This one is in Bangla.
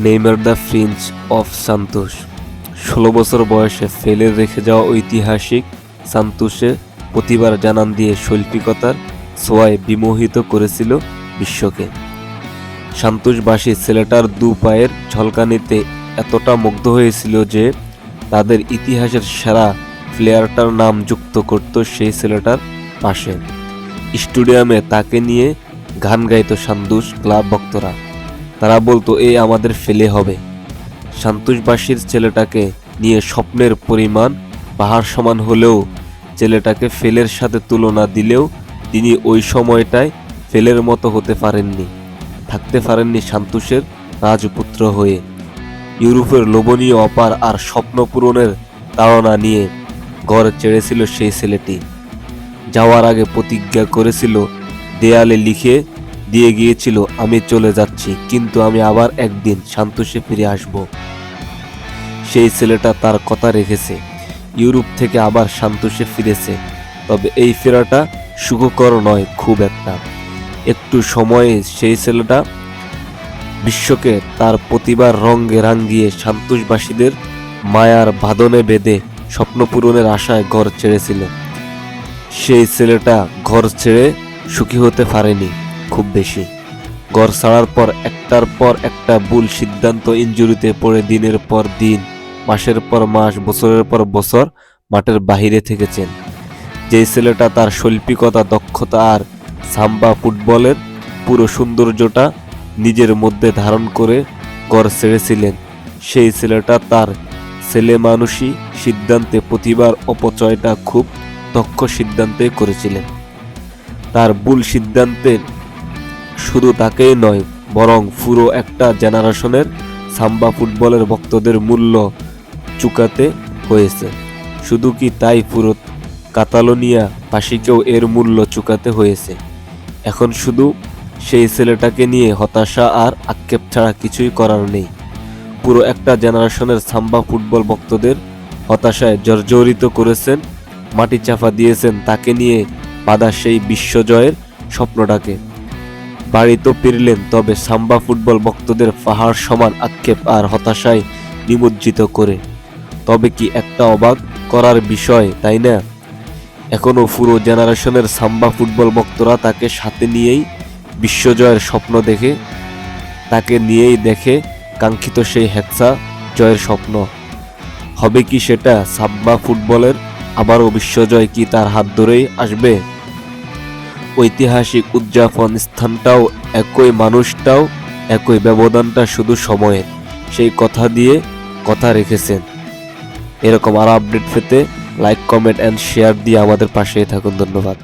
Neymar the prince of Santos. ষোলো বছর বয়সে ফেলে রেখে যাওয়া ঐতিহাসিক সান্তোষে প্রতিবার জানান দিয়ে শৈল্পিকতার ছোঁয়ায় বিমোহিত করেছিল বিশ্বকে। সান্তোষবাসী ছেলেটার দু পায়ের ঝলকানিতে এতটা মুগ্ধ হয়েছিল যে তাদের ইতিহাসের সেরা প্লেয়ারটার নাম যুক্ত করত সেই ছেলেটার পাশে। স্টেডিয়ামে তাকে নিয়ে গান গাইত সান্তোষ ক্লাব ভক্তরা। তারা বলতো, এ আমাদের ফেলে হবে। সান্তোষবাসীর ছেলেটাকে নিয়ে স্বপ্নের পরিমাণ পাহাড় সমান হলেও ছেলেটাকে ফেলের সাথে তুলনা দিলেও তিনি ওই সময়টায় ফেলের মতো হতে পারেননি, থাকতে পারেননি সান্তোষের রাজপুত্র হয়ে। ইউরোপের লোভনীয় অপার আর স্বপ্ন পূরণের তাড়না নিয়ে ঘর ছেড়েছিল সেই ছেলেটি। যাওয়ার আগে প্রতিজ্ঞা করেছিল, দেয়ালে লিখে দিয়ে গিয়েছিল, আমি চলে যাচ্ছি, কিন্তু আমি আবার একদিন সান্তোষে ফিরে আসব। সেই ছেলেটা তার কথা রেখেছে, ইউরোপ থেকে আবার সান্তোষে ফিরেছে, তবে এই ফেরাটা সুখকর নয়, খুব একটা। একটু সময়ে সেই ছেলেটা বিশ্বকে তার প্রতিবার রঙ্গে রাঙ্গিয়ে সান্তোষবাসীদের মায়ার বাঁধনে বেঁধে স্বপ্ন পূরণের আশায় ঘর ছেড়েছিল। সেই ছেলেটা ঘর ছেড়ে সুখী হতে পারেনি। খুব বেশি। ঘর ছাড়ার পর একটার পর একটা ভুল সিদ্ধান্ত ইঞ্জুরিতে পড়ে দিনের পর দিন, মাসের পর মাস, বছরের পর বছর মাঠের বাহিরে থেকেছেন। যে ছেলেটা তার শৈল্পিকতা, দক্ষতা আর সাম্বা ফুটবলের পুরো সৌন্দর্যটা নিজের মধ্যে ধারণ করে গড় ছেড়েছিলেন। সেই ছেলেটা তার ছেলে মানুষই সিদ্ধান্তে প্রতিবার অপচয়টা খুব দক্ষ সিদ্ধান্তে করেছিলেন। তার ভুল সিদ্ধান্তে শুধু তাকেই নয়, বরং পুরো একটা জেনারেশনের সাম্বা ফুটবলের ভক্তদের মূল্য চুকাতে হয়েছে। শুধু কি তাই পুরো কাতালোনিয়া বাসীকেও এর মূল্য চুকাতে হয়েছে? এখন শুধু সেই ছেলেটাকে নিয়ে হতাশা আর আক্ষেপ ছাড়া কিছুই করার নেই। পুরো একটা জেনারেশনের সাম্বা ফুটবল ভক্তদের হতাশায় জর্জরিত করেছেন, মাটি চাপা দিয়েছেন তাকে নিয়ে বাধা সেই বিশ্বজয়ের স্বপ্নটাকে। বাড়ি তো ফিরলেন, তবে সাম্বা ফুটবল ভক্তদের পাহাড় সমান আক্ষেপ আর হতাশায় নিমজ্জিত করে। তবে কি একটা অবাক করার বিষয়, তাই না? এখনও পুরো জেনারেশনের সাম্বা ফুটবল ভক্তরা তাকে সাথে নিয়েই বিশ্বজয়ের স্বপ্ন দেখে, তাকে নিয়েই দেখে কাঙ্ক্ষিত সেই হেক্সা জয়ের স্বপ্ন। হবে কি সেটা? সাম্বা ফুটবলের আবারও বিশ্বজয় কি তার হাত ধরেই আসবে? ঐতিহাসিক উদযাপন স্থানটাও, একই মানুষটাও, একই ব্যবধানটা শুধু সময়ের। সেই কথা দিয়ে কথা রেখেছেন। এরকম আরও আপডেট পেতে লাইক কমেন্ট অ্যান্ড শেয়ার দিয়ে আমাদের পাশেই থাকুন। ধন্যবাদ।